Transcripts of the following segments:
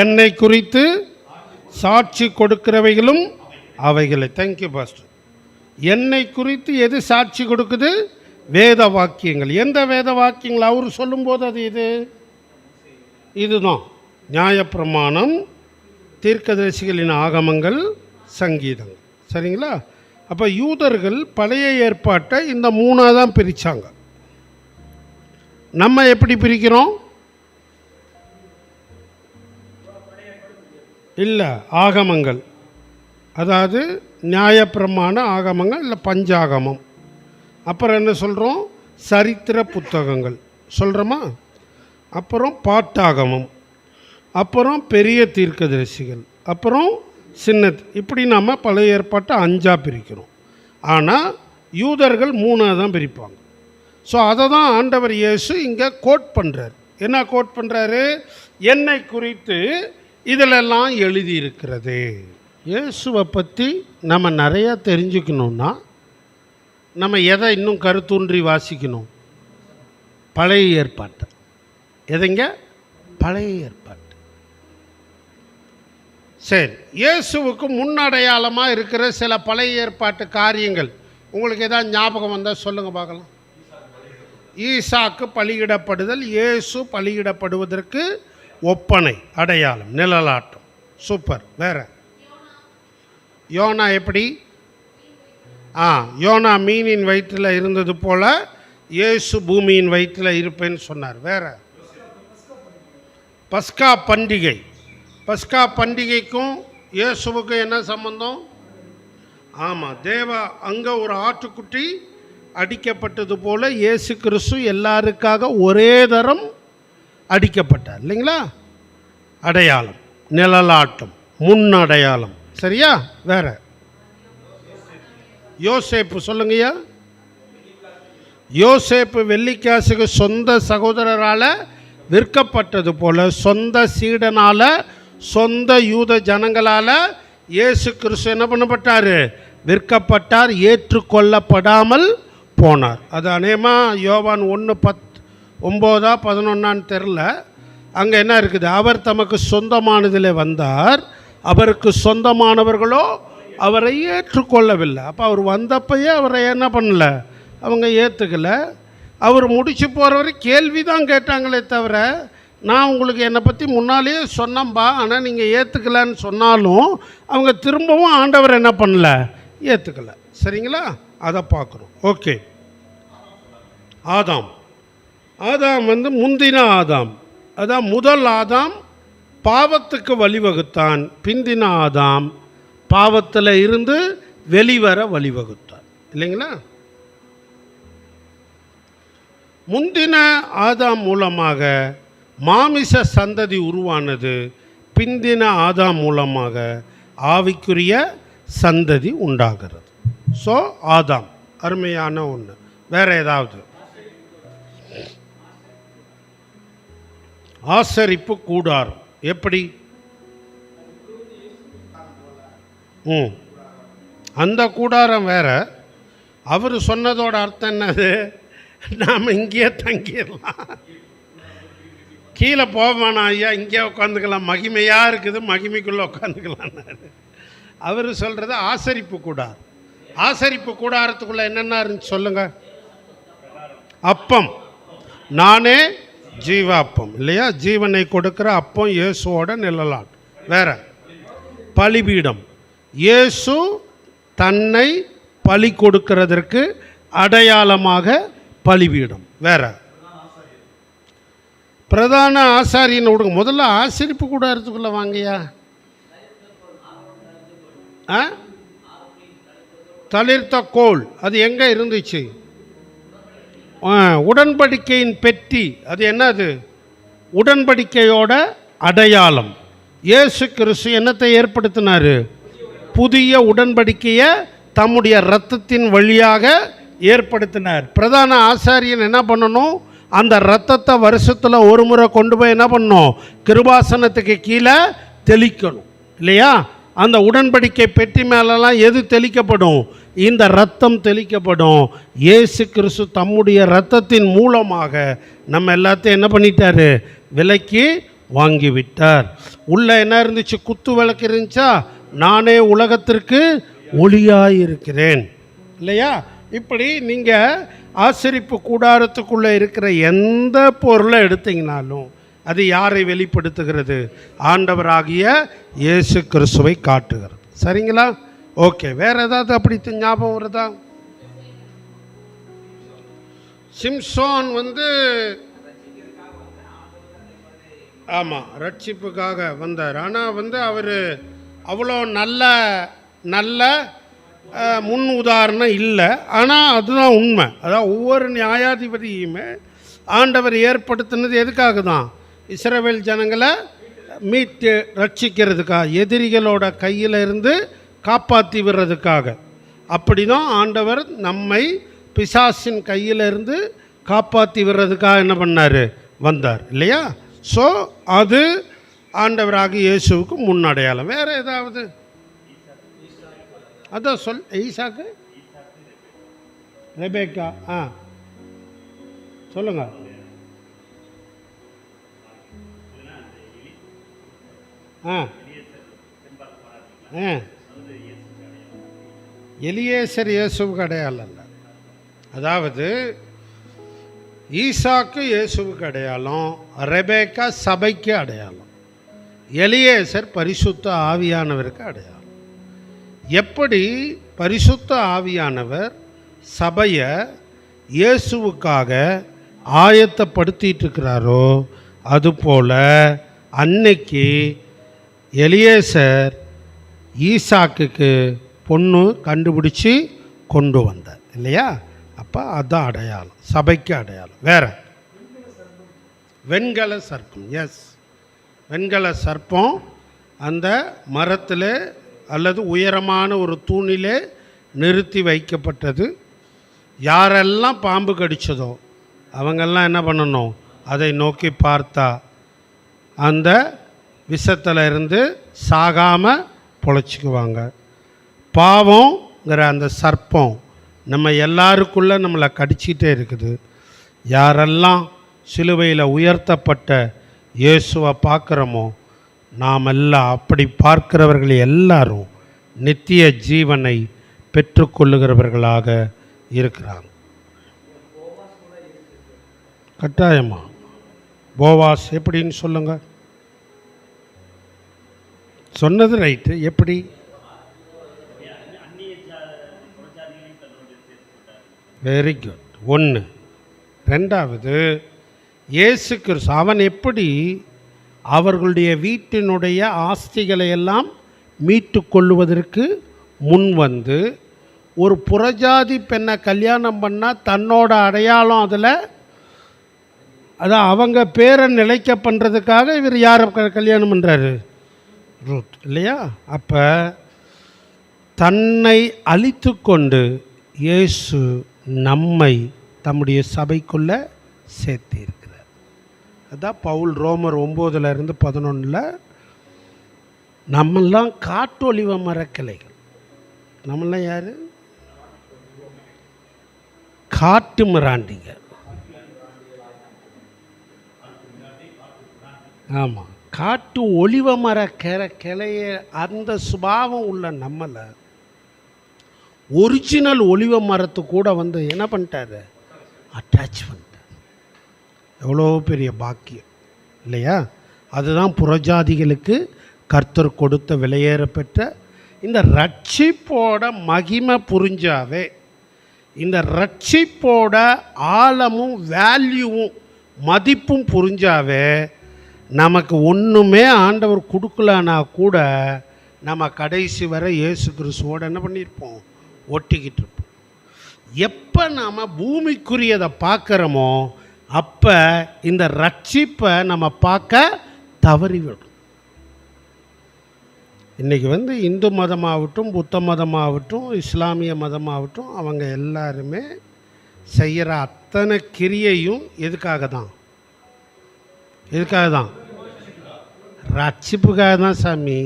என்னை குறித்து சாட்சி கொடுக்கிறவைகளும் அவைகளை. தேங்க்யூ பாஸ்டர் என்னை குறித்து எது சாட்சி கொடுக்குது? வேத வாக்கியங்கள். எந்த வேத வாக்கியங்கள்? அவர் சொல்லும்போது அது இது. இதுதான். நியாயப்பிரமாணம் தீர்க்கதரிசிகளின் ஆகமங்கள் சங்கீதங்கள். சரிங்களா? அப்போ யூதர்கள் பழைய ஏற்பாட்டை இந்த மூணாக தான் பிரித்தாங்க நம்ம எப்படி பிரிக்கிறோம்? இல்லை ஆகமங்கள். அதாவது நியாயப்பிரமாண ஆகமங்கள் இல்லை பஞ்சாகமம். அப்புறம் என்ன சொல்கிறோம் சரித்திர புத்தகங்கள். சொல்கிறோமா அப்புறம் பாட்டாகமம். அப்புறம் பெரிய தீர்க்கதரிசிகள். அப்புறம் சின்ன இப்படி நாம் பழைய ஏற்பாட்டை அஞ்சாக பிரிக்கிறோம். ஆனால் யூதர்கள் மூணாக தான் பிரிப்பாங்க. ஸோ அதை தான் ஆண்டவர் இயேசு இங்கே கோட் பண்ணுறார் என்ன கோட் பண்ணுறாரு என்னை குறித்து இதிலெல்லாம் எழுதியிருக்கிறது. இயேசுவை பற்றி நம்ம நிறையா தெரிஞ்சுக்கணுன்னா நம்ம எதை இன்னும் கருத்தூன்றி வாசிக்கணும்? பழைய ஏற்பாட்டை. எதைங்க? பழைய ஏற்பாட்டு. சரி இயேசுவுக்கு முன்னடையாளமாக இருக்கிற சில பழைய ஏற்பாட்டு காரியங்கள். உங்களுக்கு ஏதாவது ஞாபகம் வந்தால் சொல்லுங்கள் பார்க்கலாம். ஈசாக்கு பலியிடப்படுதல் இயேசு பலியிடப்படுவதற்கு ஒப்பனை அடையாளம் நிழலாட்டம். சூப்பர். வேற? யோனா எப்படி? ஆ யோனா மீனின் வயிற்றில் இருந்தது போல இயேசு பூமியின் வயிற்றில் இருப்பேன்னு சொன்னார். வேற? பஸ்கா பண்டிகை. பஸ்கா பண்டிகைக்கும் இயேசுவுக்கும் என்ன சம்பந்தம்? ஆமாம் தேவா அங்கே ஒரு ஆட்டுக்குட்டி அடிக்கப்பட்டது போல இயேசு கிறிஸ்து எல்லாருக்காக ஒரே தரம் அடிக்கப்பட்டார் இல்லைங்களா? அடையாளம் நிழலாட்டம் முன் அடையாளம் சரியா? வேற. யோசேப்பு சொல்லுங்கய்யா. யோசேப்பு வெள்ளிக்காசுக்கு சொந்த சகோதரரால் விற்கப்பட்டது போல சொந்த சீடனால் சொந்த யூத ஜனங்களால் இயேசு கிறிஸ்து என்ன பண்ணப்பட்டார்? விற்கப்பட்டார் ஏற்றுக்கொள்ளப்படாமல் போனார். அது அநேகமாக யோவான் ஒன்று பத் ஒம்போதா பதினொன்னான்னு தெரில. அங்கே என்ன இருக்குது? அவர் தமக்கு சொந்தமானதில் வந்தார். அவருக்கு சொந்தமானவர்களோ அவரை ஏற்றுக்கொள்ளவில்லை. அப்போ அவர் வந்தப்பயே அவரை என்ன பண்ணல? அவங்க ஏற்றுக்கல அவர் முடிச்சு போகிறவரை கேள்வி தான் கேட்டாங்களே தவிர நான் உங்களுக்கு என்னை பற்றி முன்னாலேயே சொன்னம்பா ஆனால் நீங்கள் ஏற்றுக்கலன்னு சொன்னாலும் அவங்க திரும்பவும் ஆண்டவர் என்ன பண்ணல? ஏற்றுக்கல சரிங்களா? அதை பார்க்குறோம். ஓகே. ஆதாம். ஆதாம் வந்து முந்தின ஆதாம். அதான் முதல் ஆதாம் பாவத்துக்கு வழிவகுத்தான். பிந்தின ஆதாம் பாவத்தில் இருந்து வெளிவர வழிவகுத்தான் இல்லைங்களா? முந்தின ஆதாம் மூலமாக மாமிச சந்ததி உருவானது பிந்தின ஆதாம் மூலமாக ஆவிக்குரிய சந்ததி உண்டாகிறது. ஸோ ஆதாம் அருமையான ஒன்று வேற ஏதாவது? ஆசரிப்பு கூடாரம் எப்படி? ம். அந்த கூடாரம் வேற. அவர் சொன்னதோட அர்த்தம் என்னது? நாம் இங்கேயே தங்கிடலாம். கீழே போக வேணாம் ஐயா இங்கேயே உட்காந்துக்கலாம். மகிமையாக இருக்குது மகிமைக்குள்ளே உட்காந்துக்கலான்னாரு அவர் சொல்கிறது ஆசரிப்பு கூடார். ஆசரிப்பு கூடாரத்துக்குள்ளே என்னென்ன இருந்துச்சு சொல்லுங்கள் அப்பம். நானே ஜீவாப்பம் இல்லையா? ஜீவனை கொடுக்கிற அப்பம் இயேசுவோட நிழலான் வேற. பலிபீடம். இயேசு தன்னை பலி கொடுக்கிறதற்கு அடையாளமாக பலிபீடம். வேற. பிரதான ஆசாரியன் விடுங்க முதல்ல ஆசரிப்பு கூடாரத்துக்குள்ளே வாங்கய்யா. ஆ? தளிர்த்த கோல். அது எங்கே இருந்துச்சு? உடன்படிக்கையின் பெட்டி. அது என்னது? உடன்படிக்கையோட அடையாளம். இயேசு கிறிஸ்து என்னத்தை ஏற்படுத்தினார்? புதிய உடன்படிக்கையை தம்முடைய இரத்தத்தின் வழியாக ஏற்படுத்தினார். பிரதான ஆசாரியன் என்ன பண்ணணும்? அந்த இரத்தத்தை வருஷத்தில் ஒரு முறை கொண்டு போய் என்ன பண்ணணும்? கிருபாசனத்துக்கு கீழே தெளிக்கணும். இல்லையா? அந்த உடன்படிக்கை பெட்டி மேலெல்லாம் எது தெளிக்கப்படும்? இந்த ரத்தம் தெளிக்கப்படும். ஏசு கிறிஸ்து தம்முடைய ரத்தத்தின் மூலமாக நம்ம எல்லாத்தையும் என்ன பண்ணிட்டாரு? விலக்கி வாங்கி விட்டார் என்ன இருந்துச்சு? குத்து விளக்கு இருந்துச்சா? நானே உலகத்திற்கு ஒளியாயிருக்கிறேன். இல்லையா? இப்படி நீங்கள் ஆசரிப்பு கூடாரத்துக்குள்ளே இருக்கிற எந்த பொருளை எடுத்தீங்கனாலும் அது யாரை வெளிப்படுத்துகிறது? ஆண்டவராகிய இயேசு கிறிஸ்துவை காட்டுகிறது. சரிங்களா? ஓகே வேற ஏதாவது அப்படி ஞாபகம் வருதா? சிம்சோன் வந்து ஆமாம் ரட்சிப்புக்காக வந்தார். ஆனால் வந்து அவர் அவ்வளோ நல்ல நல்ல முன் உதாரணம் இல்லை. ஆனால் அதுதான் உண்மை. அதான் ஒவ்வொரு நியாயாதிபதியுமே ஆண்டவர் ஏற்படுத்தினது எதுக்காக தான் இஸ்ரவேல் ஜனங்களை மீட்டு ரட்சிக்கிறதுக்காக எதிரிகளோட கையில் இருந்து காப்பாற்றி விடுறதுக்காக. அப்படி தான் ஆண்டவர் நம்மை பிசாசின் கையிலிருந்து காப்பாற்றி விடுறதுக்காக என்ன பண்ணார்? வந்தார். இல்லையா? ஸோ அது ஆண்டவராக இயேசுவுக்கு முன்னடையாளம் வேறு ஏதாவது? அதான் சொல் ஈசாக்கு? ரெபேக்கா. ஆ. சொல்லுங்கள் ஆ ஆ எலியேசர் இயேசுவுக்கு அடையாளம் இல்லை அதாவது ஈசாக்கு இயேசுவுக்கு அடையாளம் ரெபேக்கா சபைக்கு அடையாளம் எலியேசர் பரிசுத்த ஆவியானவருக்கு அடையாளம். எப்படி பரிசுத்த ஆவியானவர் சபையை இயேசுவுக்காக ஆயத்தப்படுத்திட்டு இருக்கிறாரோ அதுபோல் அன்னைக்கு எலியேசர் ஈசாக்குக்கு பொண்ணு கண்டுபிடிச்சி கொண்டு வந்தார் இல்லையா? அப்போ அதுதான் அடையாளம். சபைக்கு அடையாளம். வேற? வெண்கல சர்ப்பம் எஸ் வெண்கல சர்ப்பம் அந்த மரத்தில் அல்லது உயரமான ஒரு தூணிலே நிறுத்தி வைக்கப்பட்டது. யாரெல்லாம் பாம்பு கடிச்சதோ அவங்கெல்லாம் என்ன பண்ணணும்? அதை நோக்கி பார்த்தா அந்த விஷத்தில் இருந்து சாகாமல் பொழைச்சிக்குவாங்க. பாவங்கிற அந்த சர்ப்பம் நம்ம எல்லாருக்குள்ளே நம்மளை கடிச்சிக்கிட்டே இருக்குது. யாரெல்லாம் சிலுவையில் உயர்த்தப்பட்ட இயேசுவை பார்க்குறோமோ நாம் எல்லாம் அப்படி பார்க்கிறவர்கள் எல்லாரும் நித்திய ஜீவனை பெற்றுக்கொள்ளுகிறவர்களாக இருக்கிறாங்க. கட்டாயமா? போவாஸ் எப்படின்னு சொல்லுங்கள் சொன்னது ரைட்டு. எப்படி? வெரி குட் ஒன்று ரெண்டாவது இயேசு கிறிஸ்து அவன் எப்படி அவர்களுடைய வீட்டினுடைய ஆஸ்திகளை எல்லாம் மீட்டு கொள்ளுவதற்கு முன் வந்து ஒரு புறஜாதி பெண்ணை கல்யாணம் பண்ணால் தன்னோட அடையாளம் அதில் அதான் அவங்க பேரை நிலைக்க பண்ணுறதுக்காக இவர் யாரை கல்யாணம் பண்ணுறாரு ரூத் இல்லையா? அப்போ தன்னை அழித்து கொண்டு இயேசு நம்மை தம்முடைய சபைக்குள்ளே சேர்த்திருக்கிறார் அதான் பவுல் ரோமர் ஒம்போதுல இருந்து பதினொன்றில் நம்மெல்லாம் காட்டொலிவ மரக்கிளைகள். நம்மளாம் யார்? காட்டு மிராண்டிங்க ஆமாம் காட்டு ஒளிவ மர கிள கிளைய அந்த சுபாவம் உள்ள நம்மளை ஒரிஜினல் ஒளிவ மரத்து கூட வந்து என்ன பண்ணிட்டாரு? அட்டாச் பண்ணிட்டார். எவ்வளோ பெரிய பாக்கியம். இல்லையா? அதுதான் புறஜாதிகளுக்கு கர்த்தர் கொடுத்த விலையேற பெற்ற இந்த ரட்சிப்போட மகிமை புரிஞ்சாவே இந்த ரட்சிப்போட ஆழமும் வேல்யூவும் மதிப்பும் புரிஞ்சாவே நமக்கு ஒன்றுமே ஆண்டவர் கொடுக்கலனா கூட நம்ம கடைசி வரை இயேசு கிறிஸ்துவோடு என்ன பண்ணியிருப்போம்? ஒட்டிக்கிட்டு இருப்போம். எப்போ நாம் பூமிக்குரியதை பார்க்குறோமோ அப்போ இந்த ரட்சிப்பை நம்ம பார்க்க தவறிவிடும். இன்றைக்கி வந்து இந்து மதமாகட்டும் புத்த மதமாகட்டும் இஸ்லாமிய மதமாகட்டும் அவங்க எல்லாருமே செய்கிற அத்தனை கிரியையும் எதுக்காக தான்? இதுக்காக தான். ரட்சிப்புக்காக தான் சாமி.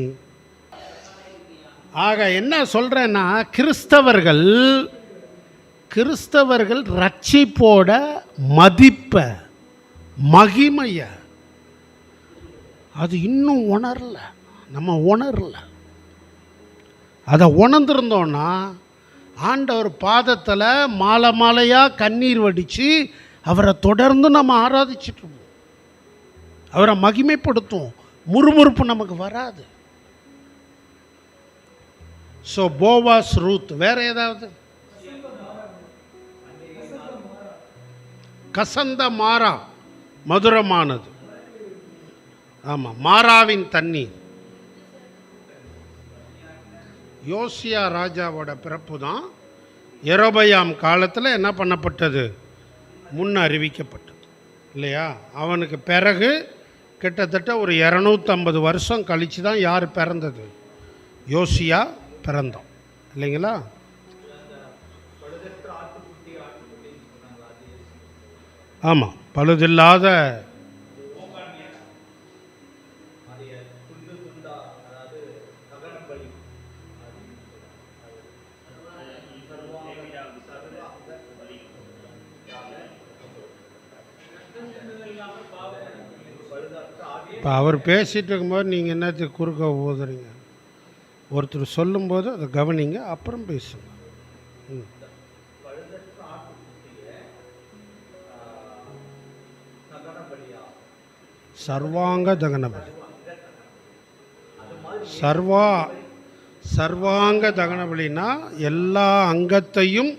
ஆக என்ன சொல்கிறேன்னா கிறிஸ்தவர்கள் கிறிஸ்தவர்கள் ரட்சிப்போட மதிப்பை மகிமையை அது இன்னும் உணரல. நம்ம உணரல. அதை உணர்ந்திருந்தோன்னா ஆண்டவர் பாதத்தில் மாலை மாலையாக கண்ணீர் வடித்து அவரை தொடர்ந்து நம்ம ஆராதிச்சிட்டு அவரை மகிமைப்படுத்தும். முறுமுறுப்பு நமக்கு வராது. ஸோ போவாஸ் ரூத் வேற ஏதாவது? கசந்த மாறா மதுரமானது. ஆமாம் மாறாவின் தண்ணி யோசியா ராஜாவோட பிறப்பு தான் எரோபயாம் காலத்தில் என்ன பண்ணப்பட்டது? முன் அறிவிக்கப்பட்டது இல்லையா? அவனுக்கு பிறகு கிட்டத்தட்ட ஒரு இரநூத்தம்பது வருஷம் கழித்து தான் யார் பிறந்தது? யோசியா பிறந்தோம். இல்லைங்களா? ஆமாம் பழுதில்லாத இப்போ அவர் பேசிகிட்டு இருக்கும்போது நீங்கள் என்னத்துக்கு குறுக்க ஓதுறீங்க ஒருத்தர் சொல்லும்போது அதை கவனிங்க அப்புறம் பேசுங்க. ம். சர்வாங்க தகனபலி. சர்வா சர்வாங்க தகனபலினா எல்லா அங்கத்தையும்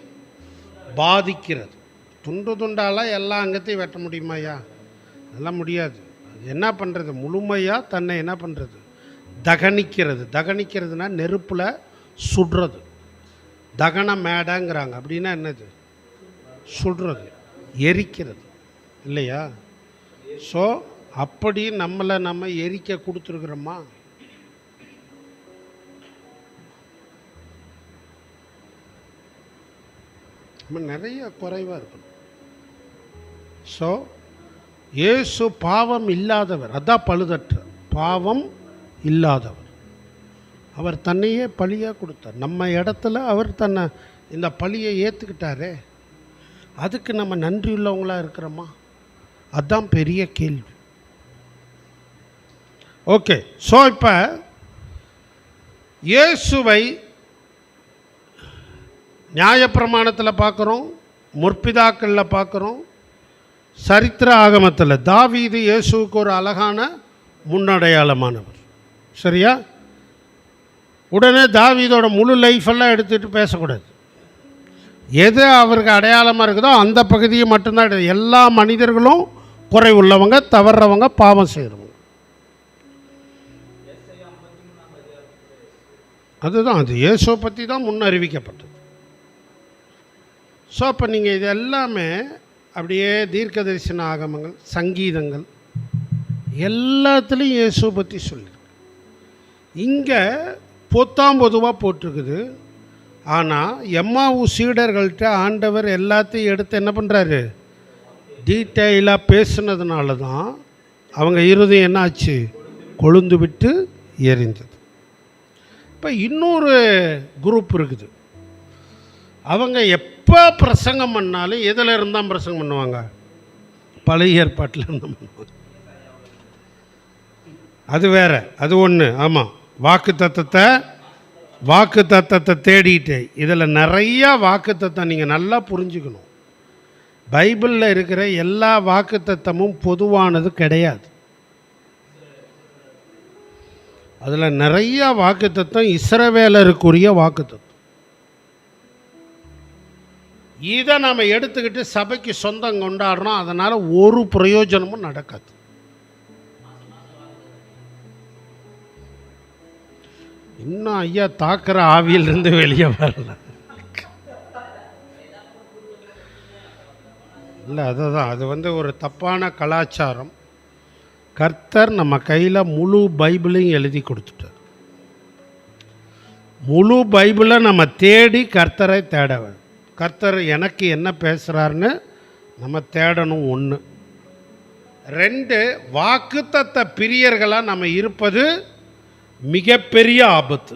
பாதிக்கிறது. துண்டு துண்டாலாம் எல்லா அங்கத்தையும் வெட்ட முடியுமாய்யா அதெல்லாம் முடியாது. என்ன பண்ணுறது முழுமையாக தன்னை என்ன பண்ணுறது தகனிக்கிறது. தகனிக்கிறதுனா நெருப்பில் சுடுறது. தகன மேடங்கிறாங்க. அப்படின்னா என்னது? சுடுறது. எரிக்கிறது. இல்லையா? ஸோ அப்படி நம்மளை நம்ம எரிக்க கொடுத்துருக்குறோமா? நம்ம நிறைய குறைவாக இருக்கணும். ஸோ இயேசு பாவம் இல்லாதவர். அதான் பழுதற்ற. பாவம் இல்லாதவர். அவர் தன்னையே பழியாக கொடுத்தார். நம்ம இடத்துல அவர் தன்னை இந்த பழியை ஏற்றுக்கிட்டாரே அதுக்கு நம்ம நன்றியுள்ளவங்களாக இருக்கிறோமா? அதுதான் பெரிய கேள்வி. ஓகே. ஸோ இப்போ இயேசுவை நியாயப்பிரமாணத்தில் பார்க்குறோம் முற்பிதாக்களில் பார்க்குறோம் சரித்திர ஆகமத்தில் தாவீது இயேசுவுக்கு ஒரு அழகான முன்னடையாளமானவர். சரியா? உடனே தாவீதோட முழு லைஃபெல்லாம் எடுத்துகிட்டு பேசக்கூடாது. எது அவருக்கு அடையாளமாக இருக்குதோ அந்த பகுதியை மட்டும்தான் எல்லா மனிதர்களும் குறை உள்ளவங்க தவறுறவங்க பாவம் செய்கிறவங்க அதுதான் அது இயேசுவை பற்றி தான் முன்னறிவிக்கப்பட்டது ஸோ அப்போ நீங்கள் இது எல்லாமே அப்படியே தீர்க்க தரிசன ஆகமங்கள் சங்கீதங்கள் எல்லாத்துலேயும் இயேசுவை பற்றி சொல்லியிருக்கு. இங்கே பொத்தாம் பொதுவாக போட்டிருக்குது. ஆனால் எம்மாவு சீடர்கள்ட்ட ஆண்டவர் எல்லாத்தையும் எடுத்து என்ன பண்ணுறாரு டீட்டெயிலாக பேசுனதுனால தான் அவங்க இருதயம் என்னாச்சு? கொழுந்து விட்டு எரிஞ்சது இப்போ இன்னொரு குரூப் இருக்குது. அவங்க எப்போ பிரசங்கம் பண்ணாலும் எதில் இருந்தால் பிரசங்கம் பண்ணுவாங்க? பழைய ஏற்பாட்டில் இருந்தால் பண்ணுவாங்க. அது வேற அது ஒன்று ஆமாம் வாக்கு தத்தத்தை வாக்கு தத்தத்தை தேடிட்டு இதில் நிறையா வாக்கு தத்தம் நீங்கள் நல்லா புரிஞ்சுக்கணும். பைபிளில் இருக்கிற எல்லா வாக்கு தத்தமும் பொதுவானது கிடையாது. அதில் நிறையா வாக்கு தத்தம் இஸ்ரவேலருக்குரிய வாக்கு தத்தம். இதை நம்ம எடுத்துக்கிட்டு சபைக்கு சொந்தம் கொண்டாடுறோம் அதனால் ஒரு பிரயோஜனமும் நடக்காது. இன்னும் ஐயா தாக்குற ஆவியிலிருந்து வெளியே வரல. இல்லை அதுதான். அது வந்து ஒரு தப்பான கலாச்சாரம். கர்த்தர் நம்ம கையில் முழு பைபிளையும் எழுதி கொடுத்துட்டார். முழு பைபிளை நம்ம தேடி கர்த்தரை தேட வேண்டும். கர்த்தர் எனக்கு என்ன பேசுகிறாருன்னு நம்ம தேடணும் ஒன்று ரெண்டு வாக்குத்தத்த பிரியர்களாக நம்ம இருப்பது மிகப்பெரிய ஆபத்து.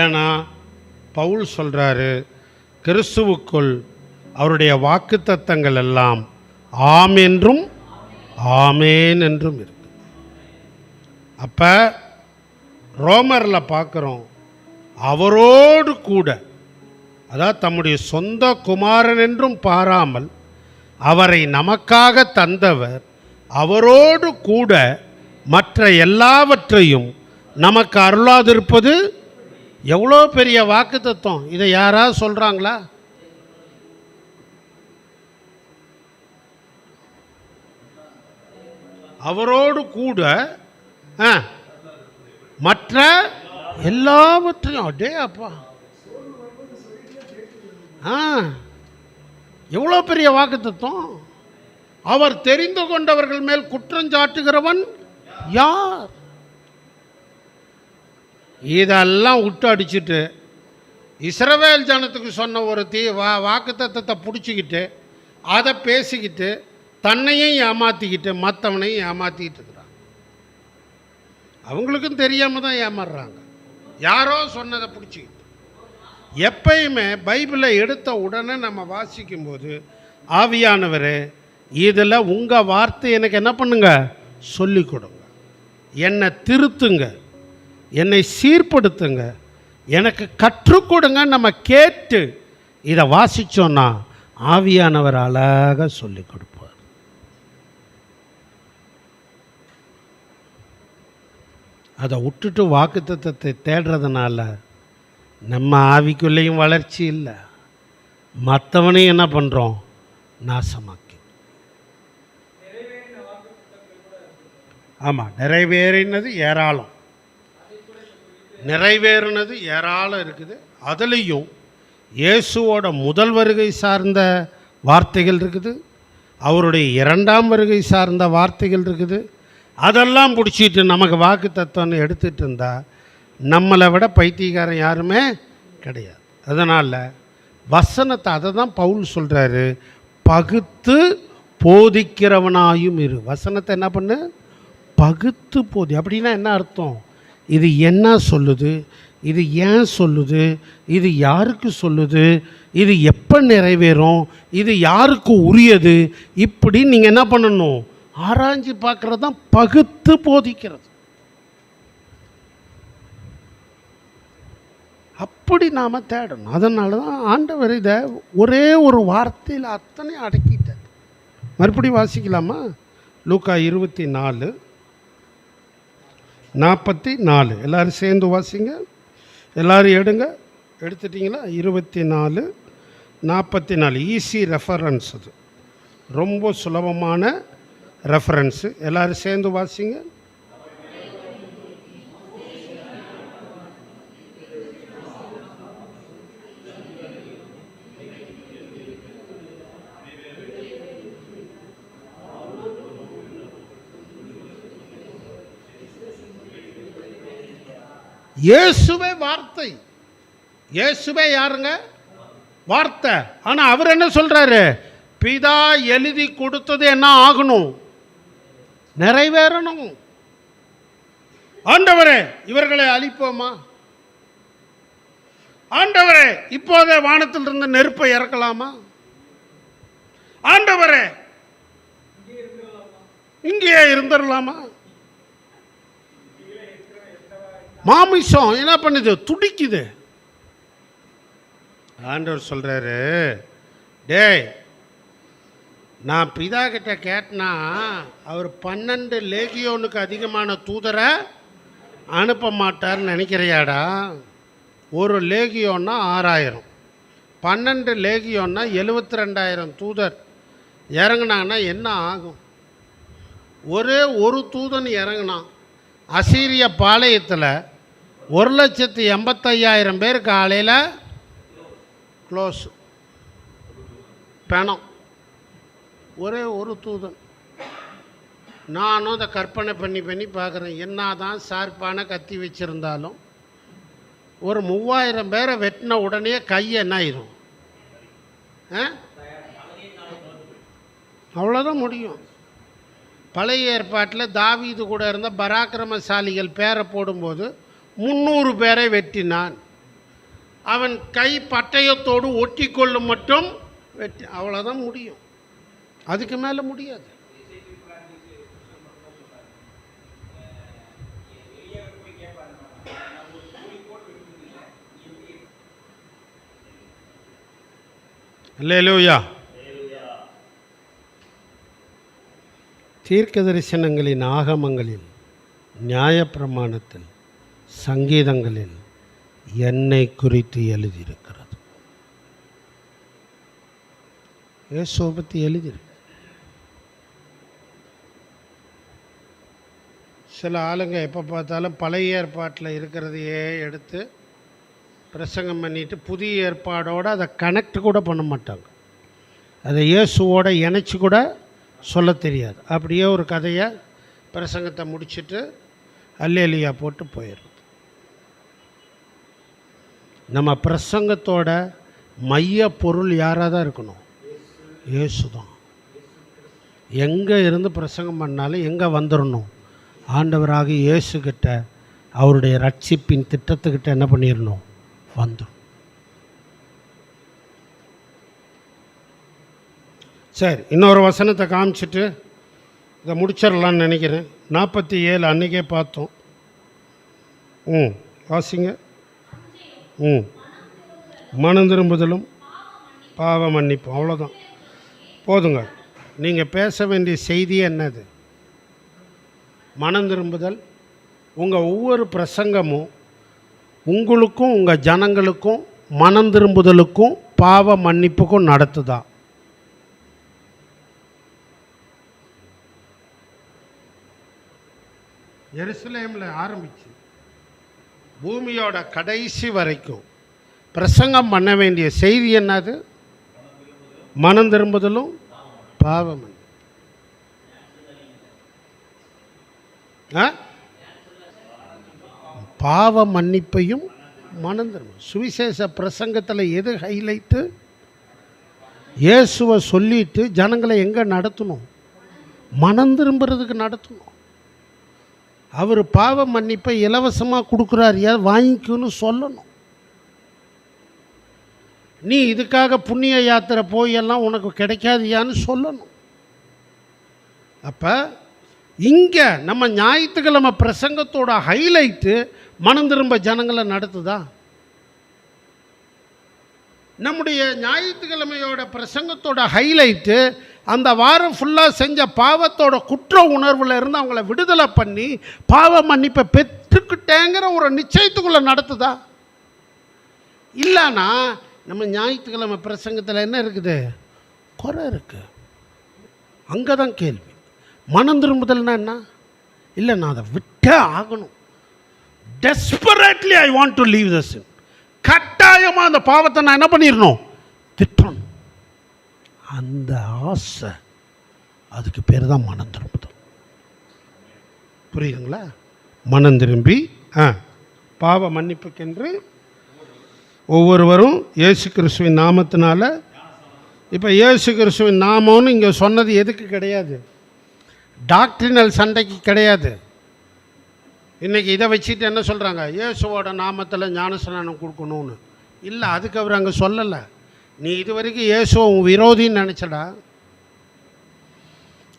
ஏன்னா பவுல் சொல்கிறாரு கிறிஸ்துவுக்குள் அவருடைய வாக்குத்தத்தங்கள் எல்லாம் ஆம் என்றும் ஆமேன் என்றும் இருக்கு. அப்போ ரோமரில் பார்க்குறோம் அவரோடு கூட அதாவது தம்முடைய சொந்த குமாரன் என்றும் பாராமல் அவரை நமக்காக தந்தவர் அவரோடு கூட மற்ற எல்லாவற்றையும் நமக்கு அருளாதிருப்பது எவ்வளோ பெரிய வாக்கு தத்துவம் இதை யாராவது சொல்கிறாங்களா அவரோடு கூட ஆ, மற்ற எல்லாவற்றையும் அடே அப்பா. ஆ. எவ்வளோ பெரிய வாக்கு தத்துவம் அவர் தெரிந்து கொண்டவர்கள் மேல் குற்றஞ்சாட்டுகிறவன் யார்? இதெல்லாம் விட்டு அடிச்சுட்டு இஸ்ரவேல் ஜனத்துக்கு சொன்ன ஒரு தீ வா வாக்கு தத்தத்தை பிடிச்சிக்கிட்டு அதை பேசிக்கிட்டு தன்னையும் ஏமாற்றிக்கிட்டு மற்றவனையும் ஏமாற்றிக்கிட்டு இருக்கிறான். அவங்களுக்கும் தெரியாமல் தான் ஏமாறுறாங்க. யாரோ சொன்னதை பிடிச்சிக்கிட்டு எப்பயுமே பைபிளை எடுத்த உடனே நம்ம வாசிக்கும்போது ஆவியானவர் இதில் உங்கள் வார்த்தை எனக்கு என்ன பண்ணுங்க? சொல்லிக் கொடுங்க. என்னை திருத்துங்க. என்னை சீர்படுத்துங்க. எனக்கு கற்றுக் கொடுங்க நம்ம கேட்டு. இதை வாசித்தோன்னா ஆவியானவர் அழகாக சொல்லிக் கொடுப்பார். அதை விட்டுட்டு வாக்குத்தத்தத்தை தேடுறதுனால நம்ம ஆவிக்குள்ளேயும் வளர்ச்சி இல்லை. மற்றவனையும் என்ன பண்ணுறோம் நாசமாக்கி. ஆமாம் நிறைவேறினது ஏராளம். நிறைவேறினது ஏராளம் இருக்குது. அதுலேயும் இயேசுவோட முதல் வருகை சார்ந்த வார்த்தைகள் இருக்குது. அவருடைய இரண்டாம் வருகை சார்ந்த வார்த்தைகள் இருக்குது. அதெல்லாம் பிடிச்சிட்டு நமக்கு வாக்கு தத்துவம்னு எடுத்துகிட்டு இருந்தால் நம்மளை விட பைத்தியக்காரன் யாருமே கிடையாது. அதனால் வசனத்தை அதை தான் பவுல் சொல்கிறாரு பகுத்து போதிக்கிறவனாயும் இரு. வசனத்தை என்ன பண்ணு? பகுத்து போதி அப்படின்னா என்ன அர்த்தம்? இது என்ன சொல்லுது? இது ஏன் சொல்லுது? இது யாருக்கு சொல்லுது? இது எப்போ நிறைவேறும்? இது யாருக்கு உரியது? இப்படி நீங்கள் என்ன பண்ணணும்? ஆராய்ஞ்சு பார்க்குறது தான் பகுத்து போதிக்கிறது. அப்படி நாம் தேடணும். அதனால தான் ஆண்டவர் இதை ஒரே ஒரு வார்த்தையில் அத்தனை அடக்கிட்டார். மறுபடியும் வாசிக்கலாமா? லூக்கா இருபத்தி நாலு நாற்பத்தி நாலு. எல்லோரும் சேர்ந்து வாசிங்க. எல்லோரும் எடுங்க. எடுத்துட்டிங்களா? இருபத்தி நாலு நாற்பத்தி நாலு. ஈஸி ரெஃபரன்ஸ் அது. ரொம்ப சுலபமான ரெஃபரன்ஸு எல்லோரும் சேர்ந்து வாசிங்க. இயேசுவே வார்த்தை. இயேசுவே யாருங்க? வார்த்தை. ஆனால் அவர் என்ன சொல்கிறாரு பிதா எழுதி கொடுத்தது என்ன ஆகணும்? நிறைவேறணும். ஆண்டவரே இவர்களை அழிப்போமா? ஆண்டவரே இப்போதே வானத்திலிருந்து நெருப்பை இறக்கலாமா? ஆண்டவரே இங்கேயே இருந்துடலாமா? மாமிசம் என்ன பண்ணுது? துடிக்குது. ஆண்டவர் சொல்கிறாரு டேய் நான் பிதா கிட்ட கேட்டனா அவர் பன்னெண்டு லேகியோனுக்கு அதிகமான தூதரை அனுப்ப மாட்டார்னு நினைக்கிறியாடா? ஒரு லேகியோன்னா ஆறாயிரம். பன்னெண்டு லேகியோன்னா எழுபத்தி ரெண்டாயிரம் தூதர். இறங்குனாங்கன்னா என்ன ஆகும்? ஒரே ஒரு தூதன் இறங்குனான். அசீரிய பாளையத்தில் ஒரு லட்சத்து எண்பத்தையாயிரம் பேர் காலையில் க்ளோஸ் பணம். ஒரே ஒரு தூதன். நானும் அதை கற்பனை பண்ணி பண்ணி பார்க்குறேன். என்ன தான் சார்பான கத்தி வச்சுருந்தாலும் ஒரு மூவாயிரம் பேரை வெட்டின உடனே கை என்ன ஆயிரும்? ஆ? அவ்வளோதான் முடியும். பழைய ஏற்பாட்டில் தாவீது கூட இருந்த பராக்கிரமசாலிகள் பேரை போடும்போது முந்நூறு பேரை வெட்டினான். அவன் கை பட்டயத்தோடு ஒட்டி கொள்ளும் மட்டும் வெட்டி அவ்வளோதான் முடியும். அதுக்கு மேலே முடியாது. இல்லையா தீர்க்க தரிசனங்களின் ஆகமங்களில் நியாயப்பிரமாணத்தில் சங்கீதங்களில் என்னை குறித்து எழுதியிருக்கிறது. ஏசோபத்தி எழுதியிருக்கு. சில ஆளுங்க எப்போ பார்த்தாலும் பழைய ஏற்பாட்டில் இருக்கிறதையே எடுத்து பிரசங்கம் பண்ணிட்டு புதிய ஏற்பாடோடு அதை கனெக்ட் கூட பண்ண மாட்டாங்க. அதை இயேசுவோட இணைச்சி கூட சொல்ல தெரியாது. அப்படியே ஒரு கதையை பிரசங்கத்தை முடிச்சுட்டு அல்லேலியா போட்டு போயிடும் நம்ம பிரசங்கத்தோட மைய பொருள் யாராக தான் இருக்கணும்? இயேசு தான் எங்கே இருந்து பிரசங்கம் பண்ணாலும் எங்கே வந்துடணும் ஆண்டவராக இயேசுக்கிட்ட அவருடைய ரட்சிப்பின் திட்டத்துக்கிட்ட என்ன பண்ணிடணும் வந்துடும் சரி இன்னொரு வசனத்தை காமிச்சிட்டு இதை முடிச்சிடலான்னு நினைக்கிறேன். நாற்பத்தி ஏழு அன்றைக்கே பார்த்தோம். ம் வாசிங்க. ம் மனம் திரும்புதலும் பாவ மன்னிப்பும். அவ்வளோதான் போதுங்க. நீங்கள் பேச வேண்டிய செய்தி என்னது? மனம் திரும்புதல். உங்கள் ஒவ்வொரு பிரசங்கமும் உங்களுக்கும் உங்கள் ஜனங்களுக்கும் மனம் திரும்புதலுக்கும் பாவ மன்னிப்புக்கும் நடத்துதா? எருசலேமில் ஆரம்பிச்சு பூமியோட கடைசி வரைக்கும் பிரசங்கம் பண்ண வேண்டிய செய்தி என்னது? மனம் திரும்புதலும் பாவம் பாவ மன்னிப்பையும் மனம் சுவிசேஷ பிரசங்கத்தில் எது ஹைலைட்டு இயேசுவை சொல்லிட்டு ஜனங்களை எங்கே நடத்தணும்? மனம் திரும்புறதுக்கு நடத்தணும். அவர் பாவ மன்னிப்பை இலவசமாக கொடுக்குறாரு. யார் வாங்கிக்கணும்னு சொல்லணும். நீ இதுக்காக புண்ணிய யாத்திரை போயெல்லாம் உனக்கு கிடைக்காதியான்னு சொல்லணும். அப்போ இங்கே நம்ம ஞாயிற்றுக்கிழமை பிரசங்கத்தோட ஹைலைட்டு மனம் திரும்ப ஜனங்களை நடத்துதா? நம்முடைய ஞாயிற்றுக்கிழமையோட பிரசங்கத்தோட ஹைலைட்டு அந்த வாரம் ஃபுல்லாக செஞ்ச பாவத்தோட குற்ற உணர்வில் இருந்து அவங்கள விடுதலை பண்ணி பாவ மன்னிப்பை பெற்றுக்கிட்டேங்கிற ஒரு நிச்சயத்துக்குள்ளே நடத்துதா? இல்லைன்னா நம்ம ஞாயிற்றுக்கிழமை பிரசங்கத்தில் என்ன இருக்குது? குறை இருக்குது அங்கே தான் கேள்வி. மனம் திரும்புதல்னா என்ன? இல்லை நான் அதை விட்டே ஆகணும். Desperately I want to leave this கட்டாயமாக அந்த பாவத்தை நான் என்ன பண்ணிடணும் திட்டணும். அந்த ஆசை அதுக்கு பேர் தான் மனம் திரும்புதல். புரியுதுங்களா? மனம் திரும்பி ஆ பாவ மன்னிப்புக்கென்று ஒவ்வொருவரும் இயேசு கிறிஸ்துவின் நாமத்தினால இப்போ இயேசு கிறிஸ்துவின் நாமம்னு இங்கே சொன்னது எதுக்கு கிடையாது? டாக்டரினல் சண்டைக்கு கிடையாது. இன்றைக்கி இதை வச்சுட்டு என்ன சொல்கிறாங்க இயேசுவோட நாமத்தில் ஞானஸ்நானம் கொடுக்கணும்னு. இல்லை அதுக்கு அவர் அங்கே சொல்லலை. நீ இது வரைக்கும் இயேசுவை உன் விரோதின்னு நினச்சடா?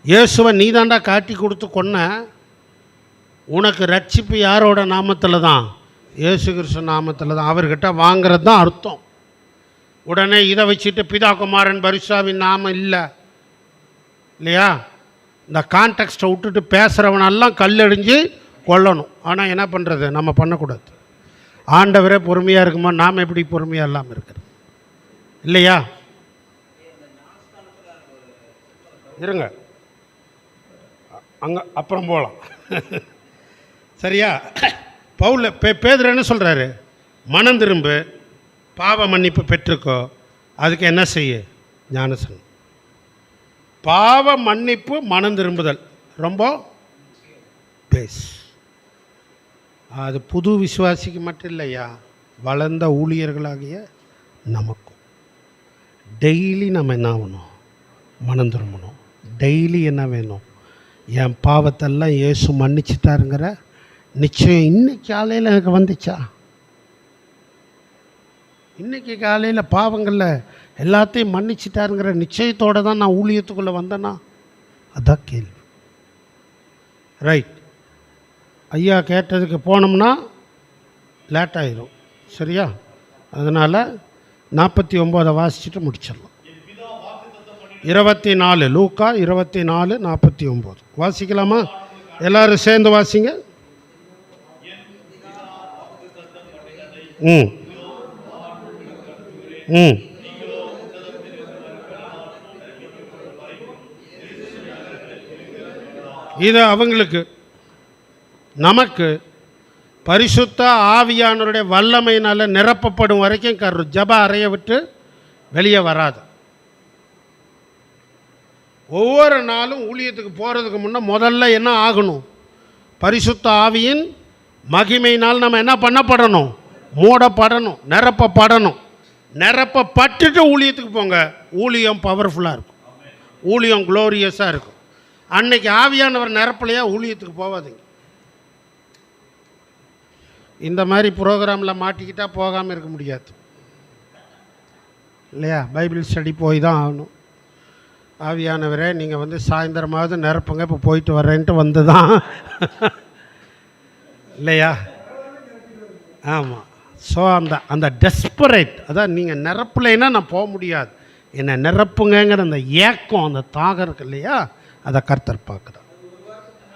இயேசுவை நீ தாண்டா காட்டி கொடுத்து கொன்ன? உனக்கு ரட்சிப்பு யாரோட நாமத்தில் தான்? இயேசு கிறிஸ்து நாமத்தில் தான். அவர்கிட்ட வாங்கிறது தான் அர்த்தம். உடனே இதை வச்சுட்டு பிதா குமாரன் பரிசாவின் நாமம் இல்லை. இல்லையா? இந்த கான்டெக்ஸ்ட்டை விட்டுட்டு பேசுகிறவனெல்லாம் கல்லெடிஞ்சு கொல்லணும். ஆனால் என்ன பண்ணுறது நம்ம பண்ணக்கூடாது. ஆண்டவரே பொறுமையாக இருக்குமா? நாம் எப்படி பொறுமையாக இல்லாமல் இருக்கிறது? இல்லையா? இருங்க. அங்கே அப்புறம் போகலாம் சரியா? பவுல பே பேதர் என்ன சொல்கிறாரு மனம் திரும்பு பாவ மன்னிப்பு பெற்றுக்கோ. அதுக்கு என்ன செய்ய? ஞானசன் பாவ மன்னிப்பு மனம் திரும்புதல். ரொம்ப பேஸ். அது புது விசுவாசிக்கு மட்டும் இல்லையா? வளர்ந்த ஊழியர்களாகிய நமக்கும். டெய்லி நம்ம என்ன ஆகணும்? மனம் திரும்பணும். டெய்லி என்ன வேணும்? என் பாவத்தெல்லாம் இயேசு மன்னிச்சிட்டாருங்கிற நிச்சயம் இன்னைக்கு காலையில் எனக்கு வந்துச்சா? இன்றைக்கி காலையில் பாவங்களில் எல்லாத்தையும் மன்னிச்சிட்டாருங்கிற நிச்சயத்தோடு தான் நான் ஊழியத்துக்குள்ளே வந்தேன்னா அதான் கேள்வி. ரைட் ஐயா கேட்டதுக்கு போனோம்னா லேட் ஆயிரும். சரியா? அதனால் நாற்பத்தி ஒம்போதை வாசிச்சுட்டு முடிச்சிடலாம். இருபத்தி நாலு லூக்கா இருபத்தி நாலு நாற்பத்தி ஒம்பது வாசிக்கலாமா? எல்லோரும் சேர்ந்து வாசிங்க. ம். ம். இது அவங்களுக்கு. நமக்கு பரிசுத்த ஆவியானவருடைய வல்லமையினால் நிரப்பப்படும் வரைக்கும் கரு ஜப அறையை விட்டு வெளியே வராது. ஒவ்வொரு நாளும் ஊழியத்துக்கு போகிறதுக்கு முன்னே முதல்ல என்ன ஆகணும்? பரிசுத்த ஆவியின் மகிமையினால் நம்ம என்ன பண்ணப்படணும்? மூடப்படணும் நிரப்பப்படணும். நிரப்பப்பட்டுட்டு ஊழியத்துக்கு போங்க. ஊழியம் பவர்ஃபுல்லாக இருக்கும். ஊழியம் குளோரியஸாக இருக்கும். அன்னைக்கு ஆவியானவர் நிரப்பலையா ஊழியத்துக்கு போகாதீங்க இந்த மாதிரி ப்ரோக்ராமில் மாட்டிக்கிட்டால் போகாமல் இருக்க முடியாது. இல்லையா? பைபிள் ஸ்டடி போய் தான் ஆகணும். ஆவியானவரே நீங்கள் வந்து சாயந்தரமாவது நிரப்புங்க. இப்போ போயிட்டு வரேன்ட்டு வந்து தான் இல்லையா? ஆமாம் ஸோ அந்த அந்த டெஸ்பரேட் அதான் நீங்கள் நிரப்பலைன்னா நான் போக முடியாது. என்னை நிரப்புங்கங்கிற அந்த ஏக்கம் அந்த தாகம் இருக்கு இல்லையா? அதை கர்த்தர் பார்க்குறார்.